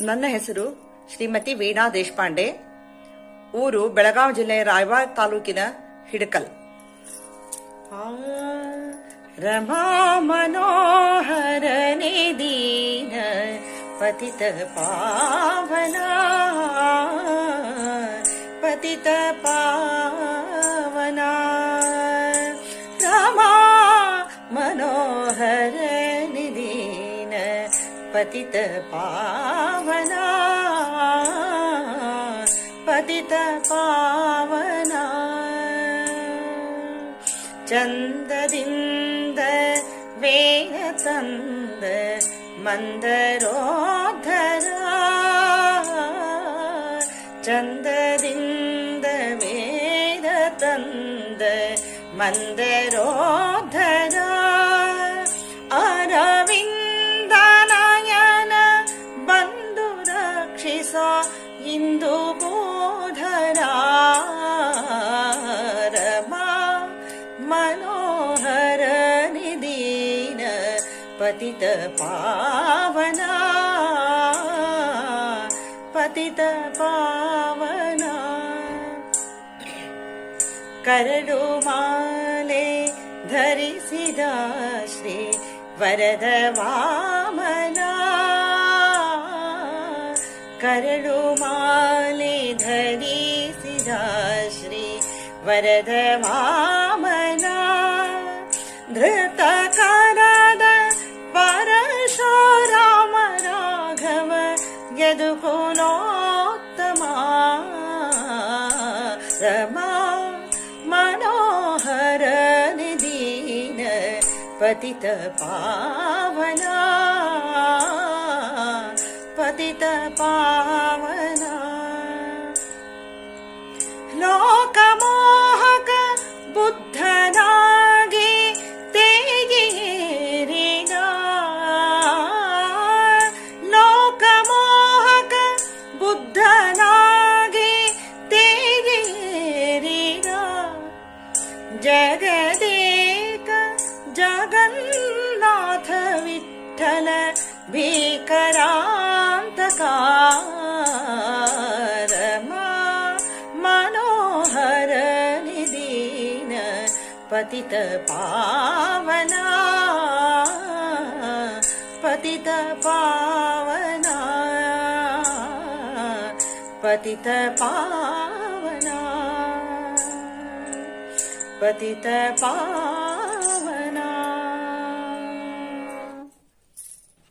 ನನ್ನ ಹೆಸರು ಶ್ರೀಮತಿ ವೀಣಾ ದೇಶಪಾಂಡೆ, ಊರು ಬೆಳಗಾವಿ ಜಿಲ್ಲೆಯ ರಾಯಬಾಗ್ ತಾಲೂಕಿನ ಹಿಡಕಲ್. ರಮಾ ಮನೋಹರ ದೀನ ಪತಿತ ಪಾವನ ಪತಿತ ಪಾವನ पतित पावना पतित पावना चन्ददिन्द वेगतन्द मन्दरोद्धरा चन्ददिन्द वेदतन्द मन्दरोद्धरा न्दुबोधनारमा मनोहरनिदीन पतितपावना पतितपावना करडुमाले धरिसिदा श्री वरद वामन रुमाले धरी वरद धृत धृतकरद परशो राम राघव यदुकुनोत्तमा रमा मनोहर निदीन पतित पावना। पतित पावना लोकमोहक बुद्धनागे तेजेरिना लोकमोहक बुद्धनागे तेजेरिना जगदेक जगन्नाथ विठ्ठल भीकरान्तकारमा पतित पावना पतित पावना पतित पावना पतित पावना